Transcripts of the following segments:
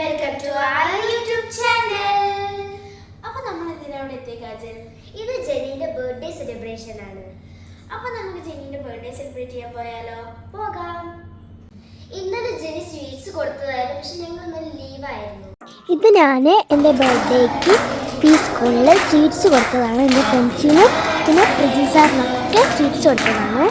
Welcome to YouTube channel അപ്പോൾ നമ്മൾ ഇത് ജെനിയുടെ ബർത്ത്ഡേ സെലിബ്രേഷൻ ആണ്. അപ്പോൾ നമുക്ക് ബർത്ത്ഡേ സെലിബ്രേറ്റ് ചെയ്യാൻ പോയാലോ? പോകാം. ഇന്നലെ ജെനി കൊടുത്തതായിരുന്നു പക്ഷെ ഞങ്ങൾ ഞാൻ എന്റെ ബർത്ത്ഡേക്ക് പി സ്കൂളിൽ സ്വീറ്റ്സ് കൊടുത്തതാണ്. എന്റെ ഫ്രണ്ട്സിനും പിന്നെ പ്രജി സാറിനൊക്കെ സ്വീറ്റ്സ് കൊടുത്തതാണ്.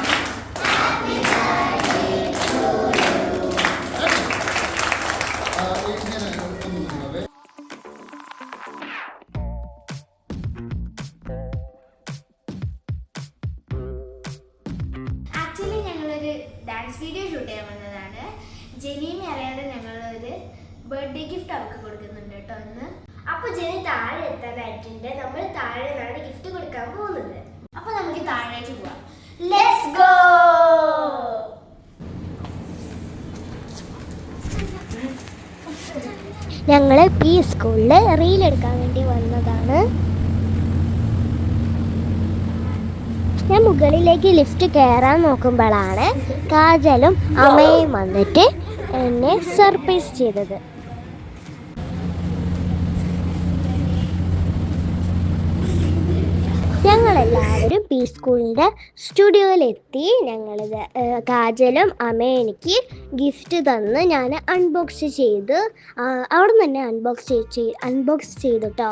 ഡാൻസ് വീഡിയോ ഷൂട്ട് ചെയ്യാൻ വന്നതാണ്. ജെനിയും അറിയാതെ ഞങ്ങളൊരു ബർത്ത്ഡേ ഗിഫ്റ്റ് അവർക്ക് കൊടുക്കുന്നുണ്ട് കേട്ടോ ഇന്ന്. അപ്പൊ ജെനി താഴെ എത്താനായിട്ടുണ്ട് നമ്മൾ താഴെ നിന്നാണ് ഗിഫ്റ്റ് കൊടുക്കാൻ പോകുന്നത്. അപ്പൊ നമുക്ക് താഴേക്ക് പോവാം. ലെറ്റ്സ് ഗോ ഞങ്ങൾ പി സ്കൂളിൽ റീൽ എടുക്കാൻ വേണ്ടി വന്നതാണ്. ഞാൻ മുകളിലേക്ക് ലിഫ്റ്റ് കയറാൻ നോക്കുമ്പോഴാണ് കാജലും അമ്മയും വന്നിട്ട് എന്നെ സർപ്രൈസ് ചെയ്തത്. ഞങ്ങളെല്ലാവരും പി സ്കൂളിന്റെ സ്റ്റുഡിയോയിലെത്തി ഏഹ്, കാജലും അമ്മയും എനിക്ക് ഗിഫ്റ്റ് തന്ന് ഞാൻ അൺബോക്സ് ചെയ്ത് അവിടെ നിന്ന് തന്നെ അൺബോക്സ് ചെയ്ത് അൺബോക്സ് ചെയ്തു കേട്ടോ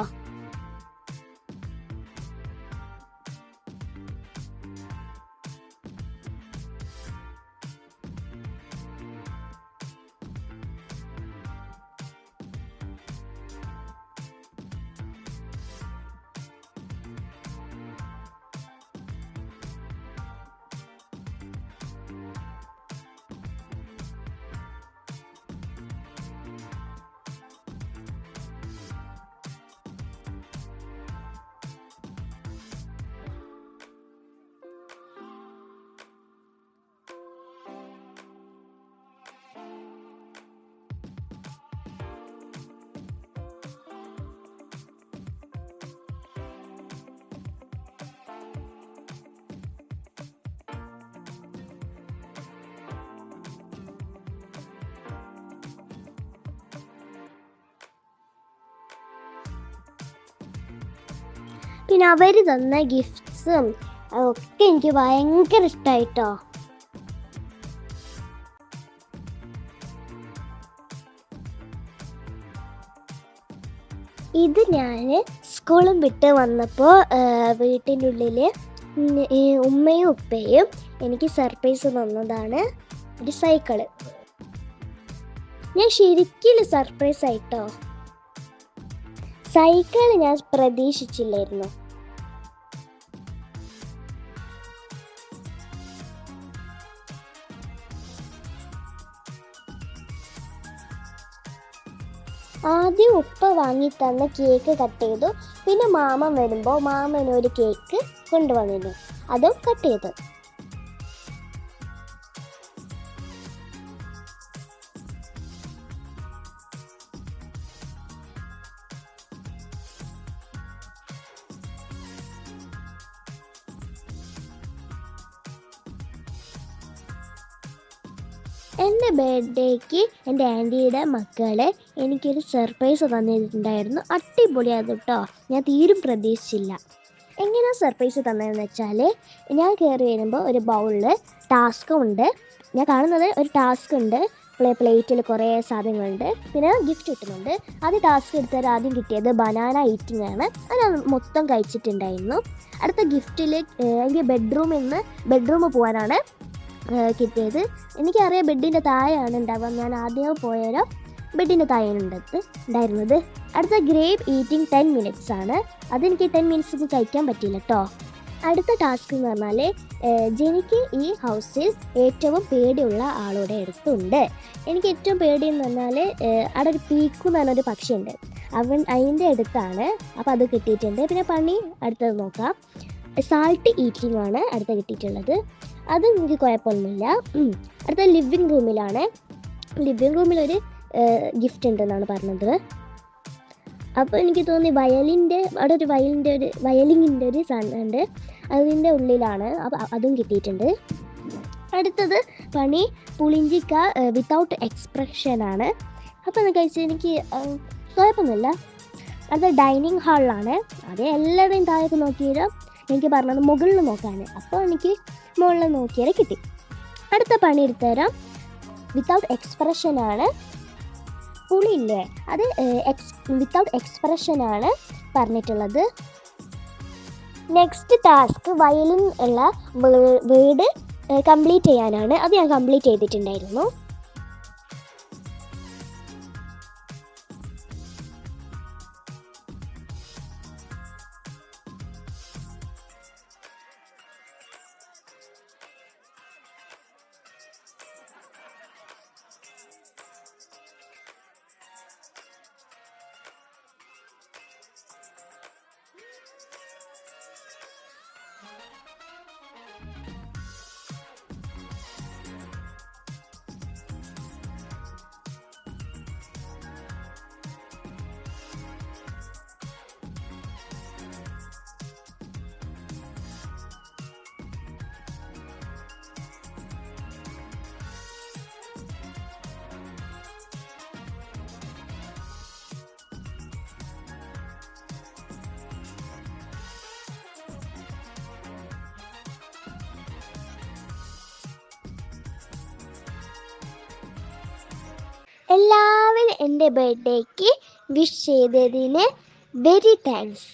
പിന്നെ അവർ തന്ന ഗിഫ്റ്റ്സും ഒക്കെ എനിക്ക് ഭയങ്കര ഇഷ്ടമായിട്ടോ ഇത് ഞാൻ സ്കൂളും വിട്ട് വന്നപ്പോൾ വീട്ടിന്റെ ഉള്ളിൽ ഉമ്മയും ഉപ്പയും എനിക്ക് സർപ്രൈസ് തന്നതാണ് ഒരു സൈക്കിൾ ഞാൻ ശരിക്കും സർപ്രൈസ് ആയിട്ടോ. സൈക്കിൾ ഞാൻ പ്രതീക്ഷിച്ചില്ലായിരുന്നു. ആദ്യം ഉപ്പ വാങ്ങി തന്ന കേക്ക് കട്ട് ചെയ്തു. പിന്നെ മാമൻ വരുമ്പോൾ മാമൻ ഒരു കേക്ക് കൊണ്ടുവന്നിരുന്നു. അതും കട്ട് ചെയ്തു. എന്റെ ബർത്ത്ഡേക്ക് എന്റെ ആന്റിയുടെ മക്കൾ എനിക്കൊരു സർപ്രൈസ് തന്നിട്ടുണ്ടായിരുന്നു. അടിപൊളിയാണ് കേട്ടോ ഞാൻ തീരും പ്രതീക്ഷിച്ചില്ല. എങ്ങനെയാണ് സർപ്രൈസ് തന്നതെന്ന് വെച്ചാൽ ഞാൻ കയറി വരുമ്പോൾ ഒരു ബൗളിൽ ടാസ്കും ഉണ്ട് ഞാൻ കാണുന്നത് ഒരു ടാസ്ക് ഉണ്ട് പ്ലേ പ്ലേറ്റിൽ കുറേ സാധനങ്ങളുണ്ട്. പിന്നെ ഗിഫ്റ്റ് കിട്ടുന്നുണ്ട്. അത് ടാസ്ക് എടുത്തത് ആദ്യം കിട്ടിയത് ബനാന ഈറ്റിംഗ് ആണ്. അത് മൊത്തം കഴിച്ചിട്ടുണ്ടായിരുന്നു. അടുത്ത ഗിഫ്റ്റിൽ എനിക്ക് ബെഡ്റൂമിൽ നിന്ന് ബെഡ്റൂമിൽ പോകാനാണ് കിട്ടിയത്. എനിക്കറിയാം ബെഡിന്റെ താഴെയാണ് ഉണ്ടാവുക. ഞാൻ ആദ്യം പോയാലോ ബെഡിന്റെ താഴെയാണ് ഉണ്ടത് ഉണ്ടായിരുന്നത്. അടുത്ത ഗ്രേപ്പ് ഈറ്റിംഗ് ടെൻ മിനിറ്റ്സ് ആണ്. അതെനിക്ക് ടെൻ മിനിറ്റ്സ് ഒന്നും കഴിക്കാൻ പറ്റിയില്ല കേട്ടോ അടുത്ത ടാസ്ക് എന്ന് പറഞ്ഞാൽ ജനിക്ക് ഈ ഹൗസിൽ ഏറ്റവും പേടിയുള്ള ആളുടെ അടുത്തുണ്ട്. എനിക്ക് ഏറ്റവും പേടി എന്ന് പറഞ്ഞാൽ അവിടെ ഒരു പീക്കു എന്ന് പറഞ്ഞൊരു പക്ഷിയുണ്ട്. അവൻ അതിന്റെ അടുത്താണ്. അപ്പോൾ അത് കിട്ടിയിട്ടുണ്ട്. പിന്നെ പണി അടുത്തത് നോക്കാം. സാൾട്ട് ഈറ്റിംഗ് ആണ് അടുത്ത കിട്ടിയിട്ടുള്ളത്. അത് എനിക്ക് കുഴപ്പമൊന്നുമില്ല. അടുത്ത ലിവിങ് റൂമിലാണ്. ലിവിങ് ഒരു ഗിഫ്റ്റ് ഉണ്ടെന്നാണ് പറഞ്ഞത്. അപ്പോൾ എനിക്ക് തോന്നി വയലിന്റെ അവിടെ ഒരു വയലിന്റെ ഒരു വയലിങ്ങിന്റെ ഒരു സാധനം ഉണ്ട്. അതിന്റെ ഉള്ളിലാണ്. അപ്പോൾ അതും കിട്ടിയിട്ടുണ്ട്. അടുത്തത് പണി പുളിഞ്ചിക്ക വിത്തൗട്ട് എക്സ്പ്രഷൻ ആണ്. അപ്പോൾ എന്ന് കഴിച്ചാൽ എനിക്ക് കുഴപ്പമൊന്നുമില്ല. അത് ഡൈനിങ് ഹാളിലാണ്. അത് എല്ലാവരെയും താഴേക്ക് നോക്കിയത് എനിക്ക് പറഞ്ഞത് മുകളിൽ നോക്കാൻ അപ്പോൾ എനിക്ക് മുകളിൽ നോക്കിയാൽ കിട്ടി. അടുത്ത പണി എടുത്തുതരാം. വിത്തൗട്ട് എക്സ്പ്രഷനാണ് പുളിയില്ലേ? അത് എക്സ് വിത്തൗട്ട് എക്സ്പ്രഷനാണ് പറഞ്ഞിട്ടുള്ളത്. നെക്സ്റ്റ് ടാസ്ക് വയലിൻ ഉള്ള വേർഡ് കംപ്ലീറ്റ് ചെയ്യാനാണ്. അത് ഞാൻ കംപ്ലീറ്റ് ചെയ്തിട്ടുണ്ടായിരുന്നു. എല്ലാവരും എന്റെ ബർത്ത്ഡേക്ക് വിഷ് ചെയ്തതിന് വെരി താങ്ക്സ്